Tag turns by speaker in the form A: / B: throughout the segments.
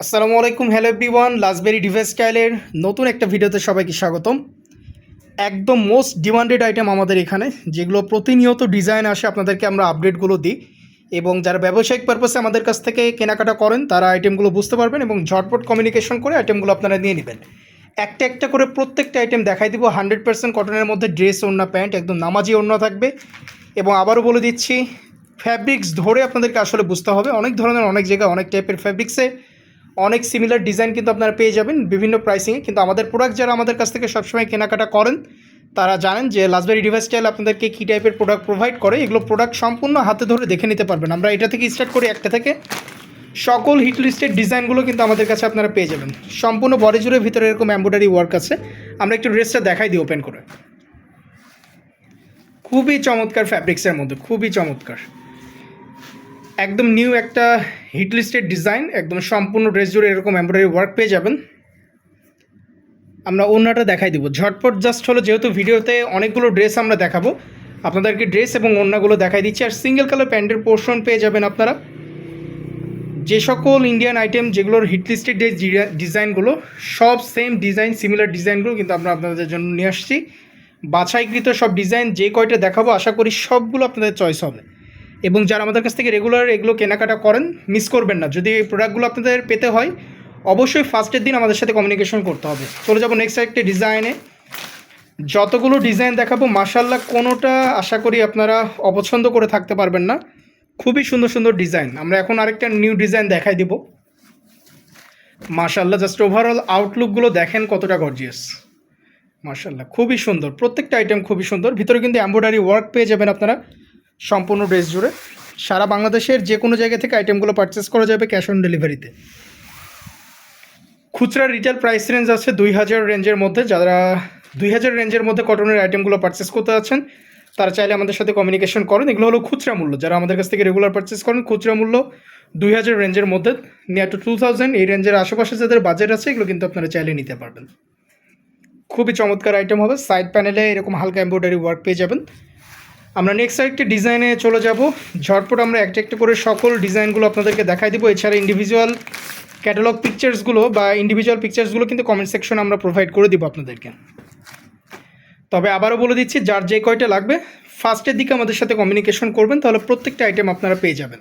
A: আসসালামু আলাইকুম hello everyone লাসবেরি device স্টাইলের নতুন একটা ভিডিওতে সবাইকে স্বাগতম। একদম মোস্ট ডিমান্ডেড আইটেম আমাদের এখানে, যেগুলো প্রতিনিয়ত ডিজাইন আসে, আপনাদেরকে আমরা আপডেটগুলো দিই। এবং যারা ব্যবসায়িক পারপাসে আমাদের কাছ থেকে কেনাকাটা করেন, তারা আইটেমগুলো বুঝতে পারবেন এবং ঝটপট কমিউনিকেশন করে আইটেমগুলো আপনারা নিয়ে নেবেন। একটা একটা করে প্রত্যেকটা আইটেম দেখাই দিব হান্ড্রেড পার্সেন্ট কটনের মধ্যে ড্রেস ওড়না, প্যান্ট, একদম নামাজি ওড়না থাকবে। এবং আবারও বলে দিচ্ছি ফ্যাব্রিক্স ধরে আপনাদেরকে আসলে বুঝতে হবে, অনেক ধরনের, অনেক জায়গায় অনেক টাইপের ফ্যাব্রিক্সে অনেক সিমিলার ডিজাইন কিন্তু আপনারা পেয়ে যাবেন বিভিন্ন প্রাইসিংয়ে কিন্তু আমাদের প্রোডাক্ট যারা আমাদের কাছ থেকে সবসময় কেনাকাটা করেন, তারা জানেন যে লাসবেরি ডিভাইস স্টাইল আপনাদেরকে কী টাইপের প্রোডাক্ট প্রোভাইড করে, এগুলো প্রোডাক্ট সম্পূর্ণ হাতে ধরে দেখে নিতে পারবেন। আমরা এটা থেকে স্টার্ট করি একটা থেকে। সকল হিট লিস্টের ডিজাইনগুলো কিন্তু আমাদের কাছে আপনারা পেয়ে যাবেন। সম্পূর্ণ বডি জুড়ে ভিতরে এরকম এম্ব্রয়ডারি ওয়ার্ক আছে। আমরা একটু ড্রেসটা দেখাই দিই ওপেন করে। খুবই চমৎকার ফ্যাব্রিক্সের মধ্যে, খুবই চমৎকার। একদম নিউ একটা হিট লিস্টেড ডিজাইন একদম সম্পূর্ণ ড্রেস জুড়ে এরকম এমব্রয়ডারি ওয়ার্ক পেয়ে যাবেন। আমরা ওড়নাটা দেখাই দিব। ঝটপট জাস্ট হলো, যেহেতু ভিডিওতে অনেকগুলো ড্রেস আমরা দেখাবো, আপনাদেরকে ড্রেস এবং ওড়নাগুলো দেখাই দিচ্ছি। আর সিঙ্গেল কালার প্যান্টের পোর্শন পেয়ে যাবেন আপনারা। যে সকল ইন্ডিয়ান আইটেম যেগুলোর হিট লিস্টেড যে ডিজাইনগুলো সব সেম ডিজাইন সিমিলার ডিজাইনগুলো কিন্তু আমরা আপনাদের জন্য নিয়ে আসছি। বাছাইকৃত সব ডিজাইন যে কয়টা দেখাবো, আশা করি সবগুলো আপনাদের চয়েস হবে। এবং যারা আমাদের কাছ থেকে রেগুলার এগুলো কেনাকাটা করেন মিস করবেন না। যদি এই প্রোডাক্টগুলো আপনাদের পেতে হয়, অবশ্যই ফার্স্টের দিন আমাদের সাথে কমিউনিকেশন করতে হবে। চলে যাব নেক্সট একটা ডিজাইনে যতগুলো ডিজাইন দেখাবো মাসাল্লাহ কোনোটা আশা করি আপনারা অপছন্দ করে থাকতে পারবেন না। খুবই সুন্দর সুন্দর ডিজাইন আমরা এখন আরেকটা নিউ ডিজাইন দেখাই দিব। মাশাল্লাহ জাস্ট ওভারঅল আউটলুকগুলো দেখেন কতটা গর্জিয়াস মাশাল্লাহ খুবই সুন্দর। প্রত্যেকটা আইটেম খুবই সুন্দর। ভিতরে কিন্তু এম্ব্রয়ডারি ওয়ার্ক পেয়ে যাবেন আপনারা। সম্পূর্ণ ড্রেস জুড়ে। সারা বাংলাদেশের যে কোনো জায়গা থেকে আইটেমগুলো পারচেস করা যাবে ক্যাশ অন ডেলিভারিতে খুচরা রিটেল প্রাইস রেঞ্জ আছে দুই হাজার রেঞ্জের মধ্যে। যারা দুই হাজার রেঞ্জের মধ্যে কটনের আইটেমগুলো পারচেস করতে আছেন তারা চাইলে আমাদের সাথে কমিউনিকেশন করেন। এগুলো হলো খুচরা মূল্য। যারা আমাদের কাছ থেকে রেগুলার পারচেস করেন, খুচরা মূল্য দুই হাজার রেঞ্জের মধ্যে। নিয়ার টু টু থাউজেন্ড এই রেঞ্জের আশেপাশে যাদের বাজেট আছে, এগুলো কিন্তু আপনারা চাইলে নিতে পারবেন। খুবই চমৎকার আইটেম হবে। সাইড প্যানেলে এরকম হালকা এমব্রয়ডারি ওয়ার্ক পেয়ে যাবেন। আমরা নেক্সট আরেকটি ডিজাইনে চলে যাব। ঝটপট আমরা একটা একটা করে সকল ডিজাইনগুলো আপনাদেরকে দেখাই দিব। এছাড়া ইন্ডিভিজুয়াল ক্যাটালগ পিকচার্সগুলো বা ইন্ডিভিজুয়াল পিকচার্সগুলো কিন্তু কমেন্ট সেকশনে আমরা প্রোভাইড করে দিব আপনাদেরকে। তবে আবারও বলে দিচ্ছি, যার যে কয়টা লাগবে ফার্স্টের দিকে আমাদের সাথে কমিউনিকেশন করবেন, তাহলে প্রত্যেকটা আইটেম আপনারা পেয়ে যাবেন।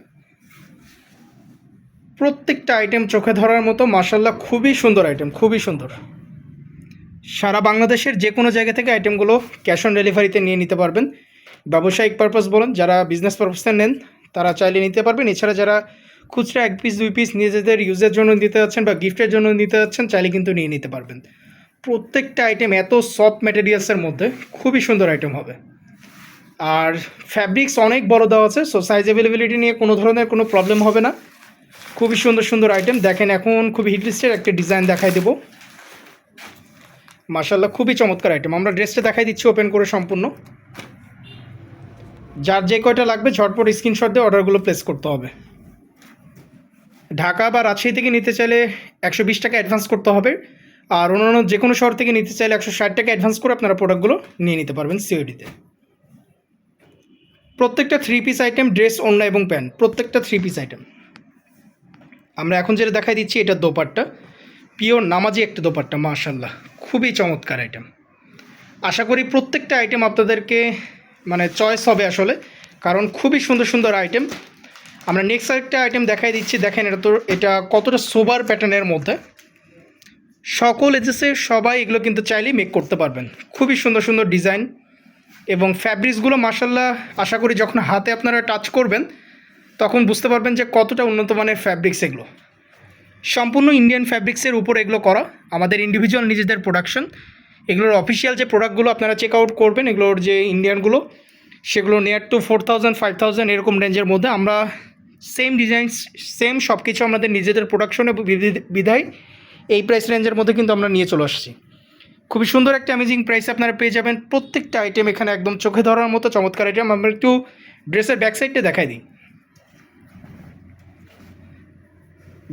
A: প্রত্যেকটা আইটেম চোখে ধরার মতো মার্শাল্লাহ খুবই সুন্দর আইটেম খুবই সুন্দর। সারা বাংলাদেশের যে কোনো জায়গা থেকে আইটেমগুলো ক্যাশ অন ডেলিভারিতে নিয়ে নিতে পারবেন। ব্যবসায়িক পারপাস বলেন, যারা বিজনেস পারপাসে নেন, তারা চাইলে নিতে পারবেন। এছাড়া যারা খুচরা এক পিস দুই পিস নিজেদের ইউজের জন্য নিতে যাচ্ছেন বা গিফটের জন্য নিতে যাচ্ছেন, চাইলে কিন্তু নিয়ে নিতে পারবেন। প্রত্যেকটা আইটেম এত সফট ম্যাটেরিয়ালসের মধ্যে খুবই সুন্দর আইটেম হবে। আর ফ্যাব্রিক্স অনেক বড় দেওয়া আছে সো সাইজ অ্যাভেলেবিলিটি নিয়ে কোনো ধরনের কোনো প্রবলেম হবে না। খুবই সুন্দর সুন্দর আইটেম দেখেন, এখন খুবই হিটলিস্টের একটা ডিজাইন দেখাই দেবো। মার্শাল্লাহ খুবই চমৎকার আইটেম আমরা ড্রেসটা দেখাই দিচ্ছি ওপেন করে সম্পূর্ণ। যার যে কয়টা লাগবে, ঝটপট স্ক্রিনশট দিয়ে অর্ডারগুলো প্লেস করতে হবে। ঢাকা বা রাজশাহী থেকে নিতে চাইলে একশো বিশ টাকা অ্যাডভান্স করতে হবে। আর অন্যান্য যে কোনো শহর থেকে নিতে চাইলে একশো ষাট টাকা অ্যাডভান্স করে আপনারা প্রোডাক্টগুলো নিয়ে নিতে পারবেন সিওডিতে প্রত্যেকটা থ্রি পিস আইটেম ড্রেস ওড়না এবং প্যান্ট প্রত্যেকটা থ্রি পিস আইটেম আমরা এখন যেটা দেখাই দিচ্ছি, এটা দোপাট্টা। পিওর নামাজি একটা দোপাট্টা মাশাল্লাহ খুবই চমৎকার আইটেম আশা করি প্রত্যেকটা আইটেম আপনাদেরকে মানে চয়েস হবে আসলে, কারণ খুবই সুন্দর সুন্দর আইটেম আমরা নেক্সট আরেকটা আইটেম দেখাই দিচ্ছি, দেখেন এটা তো, এটা কতটা সোবার প্যাটার্নের মধ্যে। সকল এজেসে সবাই এগুলো কিন্তু চাইলেই মেক করতে পারবেন। খুবই সুন্দর সুন্দর ডিজাইন এবং ফ্যাব্রিক্সগুলো মাসাল্লাহ আশা করি যখন হাতে আপনারা টাচ করবেন, তখন বুঝতে পারবেন যে কতটা উন্নত মানের ফ্যাব্রিক্স এগুলো। সম্পূর্ণ ইন্ডিয়ান ফ্যাব্রিক্সের উপর এগুলো করা, আমাদের ইন্ডিভিজুয়াল নিজেদের প্রোডাকশন এগুলোর অফিসিয়াল যে প্রোডাক্টগুলো আপনারা চেক আউট করবেন, এগুলোর যে ইন্ডিয়ানগুলো সেগুলো near two four thousand five thousand এরকম রেঞ্জের মধ্যে আমরা সেম ডিজাইন সেম সব কিছু আমাদের নিজেদের প্রোডাকশনে বিধায় এই প্রাইস রেঞ্জের মধ্যে কিন্তু আমরা নিয়ে চলে আসছি। খুবই সুন্দর একটা অ্যামেজিং প্রাইস আপনারা পেয়ে যাবেন প্রত্যেকটা আইটেম এখানে একদম চোখে ধরার মতো চমৎকার আইটেম আমরা একটু ড্রেসের ব্যাক সাইডটা দেখাই দিই।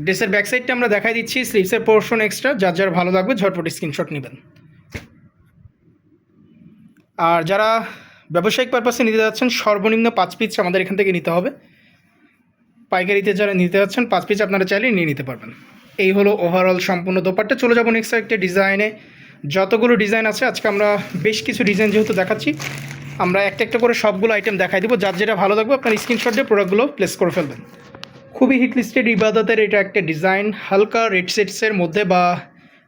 A: ড্রেসের ব্যাক সাইডটা আমরা দেখাই দিচ্ছি স্লিভসের পোর্শন এক্সট্রা যার যার ভালো লাগবে ঝটপট স্ক্রিনশট নেবেন। আর যারা ব্যবসায়িক পারপাসে নিতে যাচ্ছেন, সর্বনিম্ন পাঁচ পিস আমাদের এখান থেকে নিতে হবে। পাইকারিতে যারা নিতে যাচ্ছেন, পাঁচ পিস আপনারা চাইলে নিয়ে নিতে পারবেন। এই হলো ওভারঅল সম্পূর্ণ দোপাট্টা। চলে যাব নেক্সট একটা ডিজাইনে যতগুলো ডিজাইন আছে, আজকে আমরা বেশ কিছু ডিজাইন যেহেতু দেখাচ্ছি, আমরা একটা একটা করে সবগুলো আইটেম দেখাই দেবো। যার যেটা ভালো লাগবে, আপনার স্ক্রিনশট দিয়ে প্রোডাক্টগুলো প্লেস করে ফেলবেন। খুবই হিট লিস্টেড ইবাদতের এটা একটা ডিজাইন হালকা রেড সেটসের মধ্যে বা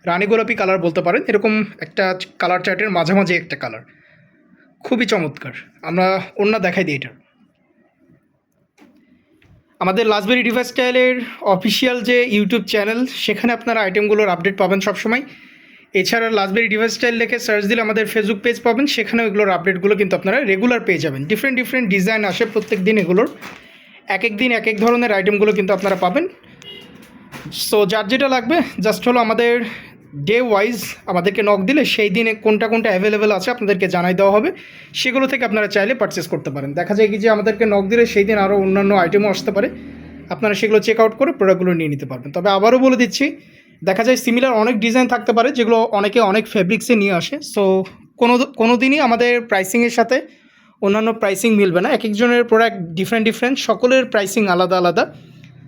A: রানী গোলাপি কালার বলতে পারেন। এরকম একটা কালার চার্টের মাঝামাঝি একটা কালার খুবই চমৎকার। আমরা অন্য দেখাই দিই এটা। আমাদের লাজবেরি ডিভাইস স্টাইলের অফিসিয়াল যে ইউটিউব চ্যানেল সেখানে আপনারা আইটেমগুলোর আপডেট পাবেন সবসময়। এছাড়া লাজবেরি ডিভাইস স্টাইল লিখে সার্চ দিলে আমাদের ফেসবুক পেজ পাবেন সেখানেও এগুলোর আপডেটগুলো কিন্তু আপনারা রেগুলার পেয়ে যাবেন। ডিফারেন্ট ডিফারেন্ট ডিজাইন আসে প্রত্যেক দিন এগুলোর। এক এক দিন এক এক ধরনের আইটেমগুলো কিন্তু আপনারা পাবেন। সো যার যেটা লাগবে জাস্ট হলো আমাদের ডে ওয়াইজ আমাদেরকে নক দিলে সেই দিনে কোনটা কোনটা অ্যাভেলেবেল আছে আপনাদেরকে জানাই দেওয়া হবে। সেগুলো থেকে আপনারা চাইলে পারচেস করতে পারেন। দেখা যায় কি যে আমাদেরকে নক দিলে সেই দিন আরও অন্যান্য আইটেমও আসতে পারে। আপনারা সেগুলো চেক আউট করে প্রোডাক্টগুলো নিয়ে নিতে পারবেন। তবে আবারও বলে দিচ্ছি, দেখা যায় সিমিলার অনেক ডিজাইন থাকতে পারে যেগুলো অনেকে অনেক ফেব্রিক্সে নিয়ে আসে। সো কোনো কোনো দিনই আমাদের প্রাইসিংয়ের সাথে অন্যান্য প্রাইসিং মিলবে না। এক একজনের প্রোডাক্ট ডিফারেন্ট ডিফারেন্ট সকলের প্রাইসিং আলাদা আলাদা।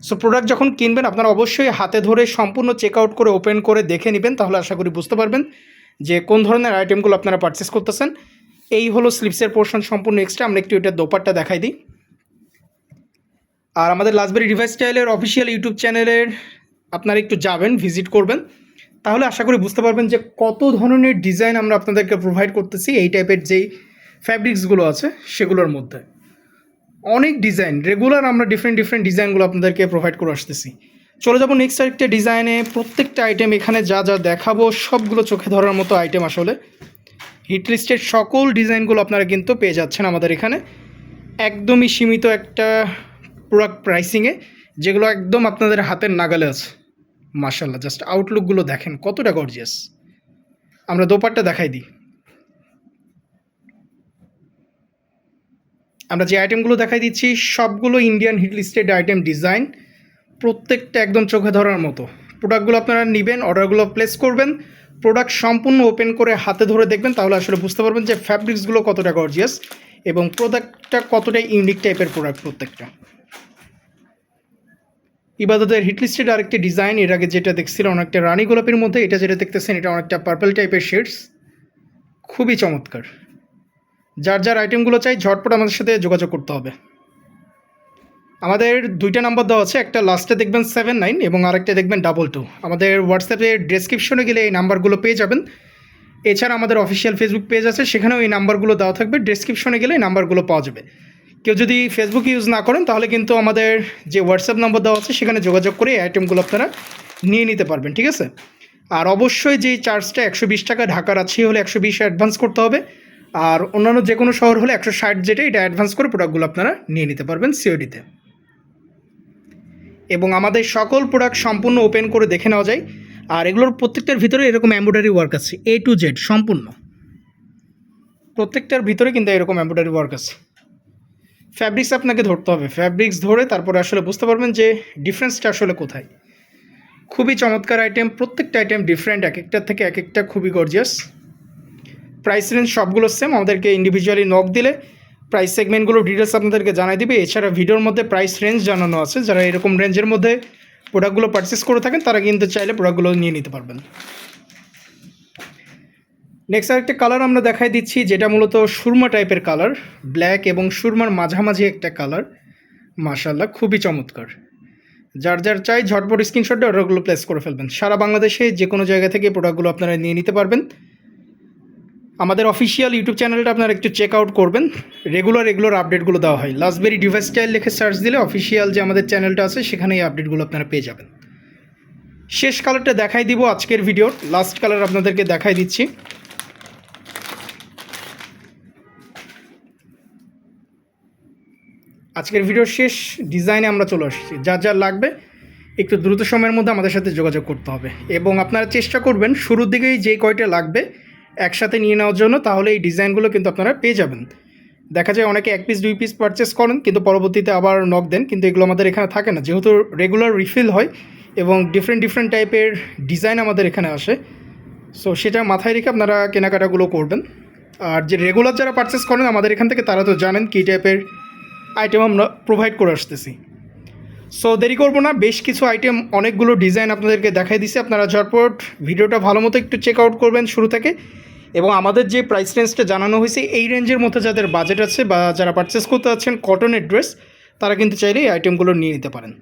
A: সো প্রোডাক্ট যখন কিনবেন, আপনারা অবশ্যই হাতে ধরে সম্পূর্ণ চেক আউট করে ওপেন করে দেখে নেবেন, তাহলে আশা করি বুঝতে পারবেন যে কোন ধরনের আইটেমগুলো আপনারা পারচেস করতেছেন। এই হলো স্লিপসের পোর্শন সম্পূর্ণ এক্সট্রা আমরা একটু এটা দোপারটা দেখাই দিই। আর আমাদের লাজবেরি ডিভাইস স্টাইলের অফিসিয়াল ইউটিউব চ্যানেলের আপনারা একটু যাবেন ভিজিট করবেন। তাহলে আশা করি বুঝতে পারবেন যে কত ধরনের ডিজাইন আমরা আপনাদেরকে প্রোভাইড করতেছি, এই টাইপের যেই ফ্যাব্রিক্সগুলো আছে, সেগুলোর মধ্যে। অনেক ডিজাইন রেগুলার আমরা ডিফারেন্ট ডিফারেন্ট ডিজাইনগুলো আপনাদেরকে প্রোভাইড করে আসতেছি। চলে যাব নেক্সট আরেকটা ডিজাইনে প্রত্যেকটা আইটেম এখানে যা যা দেখাবো, সবগুলো চোখে ধরার মতো আইটেম আসলে। হিটলিস্টের সকল ডিজাইনগুলো আপনারা কিন্তু পেয়ে যাচ্ছেন আমাদের এখানে। একদমই সীমিত একটা প্রোডাক্ট প্রাইসিংয়ে যেগুলো একদম আপনাদের হাতের নাগালে আছে। মার্শাল্লাহ জাস্ট আউটলুকগুলো দেখেন, কতটা গর্জিয়াস আমরা দোপারটা দেখাই দিই। আমরা যে আইটেমগুলো দেখাই দিচ্ছি, সবগুলো Indian hit listed item design প্রত্যেকটা একদম চোখে ধরার মতো। প্রোডাক্টগুলো আপনারা নেবেন অর্ডারগুলো প্লেস করবেন প্রোডাক্ট সম্পূর্ণ ওপেন করে হাতে ধরে দেখবেন, তাহলে আসলে বুঝতে পারবেন যে ফ্যাব্রিক্সগুলো কতটা গর্জিয়াস এবং প্রোডাক্টটা কতটা ইউনিক টাইপের প্রোডাক্ট প্রত্যেকটা। ইবাদতের হিটলিস্টেড আরেকটি ডিজাইন এর আগে যেটা দেখছিলেন অনেকটা রানী গোলাপের মধ্যে, এটা যেটা দেখতেছেন, এটা অনেকটা পার্পল টাইপের শেডস খুবই চমৎকার। যার যার আইটেমগুলো চাই, ঝটপট আমাদের সাথে যোগাযোগ করতে হবে। আমাদের দুইটা নাম্বার দেওয়া আছে, একটা লাস্টে দেখবেন সেভেন নাইন এবং আরেকটা দেখবেন ডাবল টু আমাদের হোয়াটসঅ্যাপে ডেসক্রিপশনে গেলে এই নাম্বারগুলো পেয়ে যাবেন। এছাড়া আমাদের অফিসিয়াল ফেসবুক পেজ আছে, সেখানেও এই নাম্বারগুলো দেওয়া থাকবে। ডেসক্রিপশনে গেলে এই নাম্বারগুলো পাওয়া যাবে। কেউ যদি ফেসবুক ইউজ না করেন, তাহলে কিন্তু আমাদের যে হোয়াটসঅ্যাপ নাম্বার দেওয়া আছে, সেখানে যোগাযোগ করে এই আইটেমগুলো আপনারা নিয়ে নিতে পারবেন, ঠিক আছে? আর অবশ্যই যে চার্জটা একশো বিশ টাকা ঢাকার আছে হলে একশো বিশ অ্যাডভান্স করতে হবে। আর অন্যান্য যে কোনো শহর হলে একশো ষাট যেটা এটা অ্যাডভান্স করে প্রোডাক্টগুলো আপনারা নিয়ে নিতে পারবেন সিওডিতে এবং আমাদের সকল প্রোডাক্ট সম্পূর্ণ ওপেন করে দেখে নেওয়া যায়। আর এগুলোর প্রত্যেকটার ভিতরে এরকম এমব্রয়ডারি ওয়ার্ক আছে এ টু জেড সম্পূর্ণ। প্রত্যেকটার ভিতরে কিন্তু এরকম এমব্রয়ডারি ওয়ার্ক আছে। ফ্যাব্রিক্স আপনাকে ধরতে হবে। ফ্যাব্রিক্স ধরে তারপরে আসলে বুঝতে পারবেন যে ডিফারেন্সটা আসলে কোথায়। খুবই চমৎকার আইটেম প্রত্যেকটা আইটেম ডিফারেন্ট এক একটার থেকে এক একটা খুবই গর্জিয়াস প্রাইস রেঞ্জ সবগুলো সেম আমাদেরকে ইন্ডিভিজুয়ালি নক দিলে প্রাইস সেগমেন্টগুলো ডিটেলস আপনাদেরকে জানাই দিবে। এছাড়া ভিডিওর মধ্যে প্রাইস রেঞ্জ জানানো আছে। যারা এরকম রেঞ্জের মধ্যে প্রোডাক্টগুলো পারচেস করে থাকেন, তারা কিন্তু চাইলে প্রোডাক্টগুলো নিয়ে নিতে পারবেন। নেক্সট আরেকটা কালার আমরা দেখাই দিচ্ছি, যেটা মূলত সুরমা টাইপের কালার ব্ল্যাক এবং সুরমার মাঝামাঝি একটা কালার মাশাল্লাহ খুবই চমৎকার। যার যার চাই ঝটপট স্ক্রিনশটে অর্ডারগুলো প্লেস করে ফেলবেন। সারা বাংলাদেশে যে কোনো জায়গা থেকে প্রোডাক্টগুলো আপনারা নিয়ে নিতে পারবেন। আমাদের অফিসিয়াল ইউটিউব চ্যানেলটা আপনারা একটু চেক আউট করবেন। রেগুলার রেগুলার আপডেটগুলো দেওয়া হয়। লাস্টবেরি ডিভাইস স্টাইল লিখে সার্চ দিলে অফিসিয়াল যে আমাদের চ্যানেলটা আছে সেখানে এই আপডেটগুলো আপনারা পেয়ে যাবেন। শেষ কালারটা দেখাই দিব আজকের ভিডিওর লাস্ট কালার আপনাদেরকে দেখাই দিচ্ছি। আজকের ভিডিওর শেষ ডিজাইনে আমরা চলে আসছি। যা যা লাগবে, একটু দ্রুত সময়ের মধ্যে আমাদের সাথে যোগাযোগ করতে হবে। এবং আপনারা চেষ্টা করবেন, শুরুর দিকেই যে কয়টা লাগবে একসাথে নিয়ে নেওয়ার জন্য, তাহলে এই ডিজাইনগুলো কিন্তু আপনারা পেয়ে যাবেন। দেখা যায় অনেকে এক পিস দুই পিস পারচেস করেন, কিন্তু পরবর্তীতে আবার নক দেন, কিন্তু এগুলো আমাদের এখানে থাকে না। যেহেতু রেগুলার রিফিল হয় এবং ডিফারেন্ট ডিফারেন্ট টাইপের ডিজাইন আমাদের এখানে আসে সো সেটা মাথায় রেখে আপনারা কেনাকাটাগুলো করবেন। আর যে রেগুলার যারা পারচেস করেন, আমাদের এখান থেকে তারা তো জানেন কী টাইপের আইটেম আমরা প্রোভাইড করে আসতেছি। সো দেরি করব না, বেশ কিছু আইটেম অনেকগুলো ডিজাইন আপনাদেরকে দেখাই দিছে। আপনারা ঝটপট ভিডিওটা ভালো মতো একটু চেক আউট করবেন শুরু থেকে। এবং আমাদের যে প্রাইস রেঞ্জটা জানানো হয়েছে, এই রেঞ্জের মধ্যে যাদের বাজেট আছে বা যারা পারচেস করতে যাচ্ছেন কটনের ড্রেস তারা কিন্তু চাইলে এই আইটেমগুলো নিয়ে নিতে পারেন।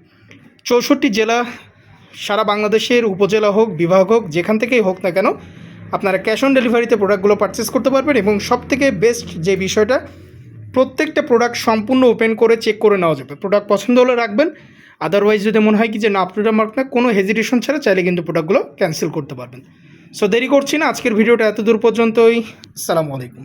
A: চৌষট্টি জেলা, সারা বাংলাদেশের উপজেলা হোক, বিভাগ হোক, যেখান থেকেই হোক না কেন, আপনারা ক্যাশ অন ডেলিভারিতে প্রোডাক্টগুলো পারচেস করতে পারবেন এবং সব থেকে বেস্ট যে বিষয়টা, প্রত্যেকটা প্রোডাক্ট সম্পূর্ণ ওপেন করে চেক করে নেওয়া যাবে। প্রোডাক্ট পছন্দ হলে রাখবেন আদারওয়াইজ যদি মনে হয় কি যে না আপটুডা মার্ক না, কোনো হেজিটেশন ছাড়া চাইলে কিন্তু প্রোডাক্টগুলো ক্যান্সেল করতে পারবেন। সো দেরি করছি না। আজকের ভিডিওটা এত দূর পর্যন্তই। আসসালামু আলাইকুম।